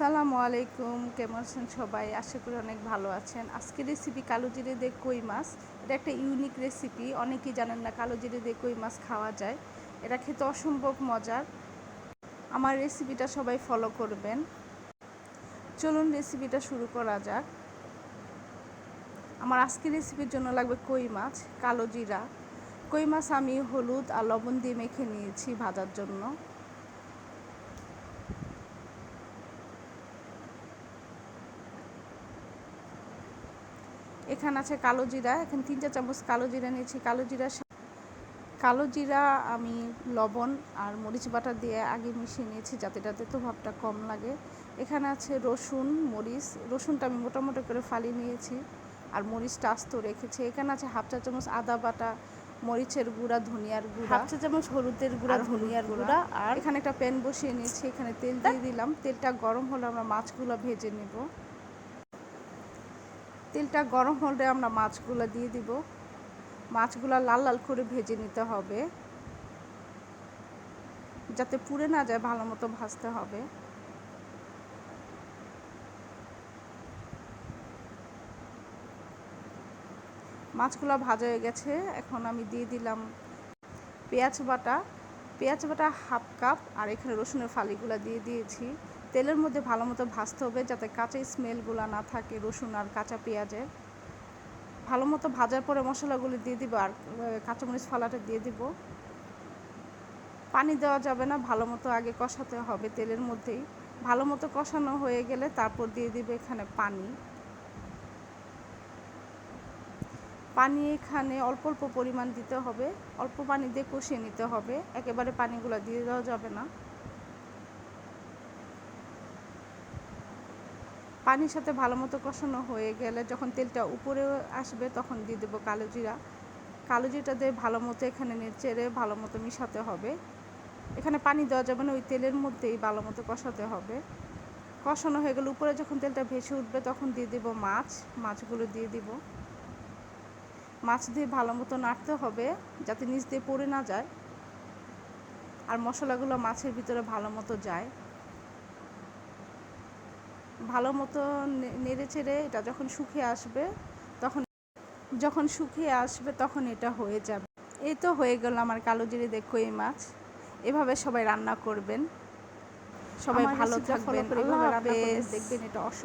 আসসালামু আলাইকুম, কেমন আছেন সবাই? আশা করি অনেক ভালো আছেন। আজকের রেসিপি কালো জিরে দিয়ে কই মাছ? এটা একটা ইউনিক রেসিপি অনেকেই জানেন না কালো জিরে দিয়ে কই মাছ খাওয়া যায়। এটা খেতে অসম্ভব মজার। আমার রেসিপিটা সবাই ফলো করবেন। চলুন রেসিপিটা শুরু করা যাক। আমার আজকের রেসিপির জন্য লাগবে কই মাছ, কালো জিরা। কই মাছ আমি হলুদ আর লবণ দিয়ে মেখে নিয়েছি ভাজার জন্য। এখানে আছে কালো জিরা এখানে তিন চার চামচ কালো জিরা নিয়েছি। কালো জিরা কালো জিরা আমি লবণ আর মরিচ বাটা দিয়ে আগে মিশিয়ে নিয়েছি যাতে এটাতে তো ভাবটা কম লাগে। এখানে আছে রসুন মরিচ রসুনটা আমি মোটামুটি করে ফালিয়ে নিয়েছি আর মরিচটা আস্ত রেখেছি। এখানে আছে হাফ চা চামচ আদা বাটা মরিচের গুঁড়া ধনিয়ার গুঁড়া হাফ চা চামচ হলুদের গুঁড়া ধনিয়ার গুঁড়া আর এখানে একটা প্যান বসিয়ে নিয়েছি এখানে তেল দিয়ে দিলাম। তেলটা গরম হলে আমরা মাছগুলো ভেজে নেব। তেলটা গরম হলে আমরা মাছগুলো দিয়ে দিব। মাছগুলো লাল লাল করে ভেজে নিতে হবে। যাতে পুড়ে না যায়, ভালো মতো ভাজতে হবে। মাছগুলো ভাজা হয়ে গেছে। এখন আমি দিয়ে দিলাম পেঁয়াজ বাটা। পেঁয়াজ বাটা হাফ কাপ, আর এখানে রসুনের ফালিগুলো দিয়ে দিয়েছি। তেলের মধ্যে ভালো মতো ভাজতে হবে যাতে কাঁচা স্মেলগুলো না থাকে, রসুন আর কাঁচা পেঁয়াজের। ভালো মতো ভাজার পরে মশলাগুলো দিয়ে দিব আর কাঁচামরিচ ফালাটা দিয়ে দিব। পানি দেওয়া যাবে না, ভালো মতো আগে কষাতে হবে তেলের মধ্যেই। ভালো মতো কষানো হয়ে গেলে তারপর দিয়ে দিবে এখানে পানি। পানি এখানে অল্প অল্প পরিমাণ দিতে হবে, অল্প পানি দিয়ে কষিয়ে নিতে হবে। একেবারে পানিগুলো দিয়ে দেওয়া যাবে না। পানির সাথে ভালো মতো কষানো হয়ে গেলে যখন তেলটা উপরে আসবে তখন দিয়ে দেবো কালো জিরা। কালো জিরাটা দিয়ে ভালো মতো এখানে নেড়ে ভালো মতো মিশাতে হবে। এখানে পানি দেওয়া যাবে না, ওই তেলের মধ্যেই ভালো মতো কষাতে হবে। কষানো হয়ে গেলে উপরে যখন তেলটা ভেসে উঠবে তখন দিয়ে দেব মাছ। মাছগুলো দিয়ে দিব। মাছ দিয়ে ভালো মতো নাড়তে হবে যাতে নিচ দিয়ে পড়ে না যায়। আর মশলাগুলো মাছের ভিতরে ভালো মতো যায়। ভালো মতো নেড়ে চেড়ে এটা যখন শুকিয়ে আসবে তখন যখন শুকিয়ে আসবে তখন এটা হয়ে যাবে। এই তো হয়ে গেল আমার কালো জিরে দেখো এই মাছ। এভাবে সবাই রান্না করবেন। সবাই ভালো থাকবেন। দেখবেন এটা অসম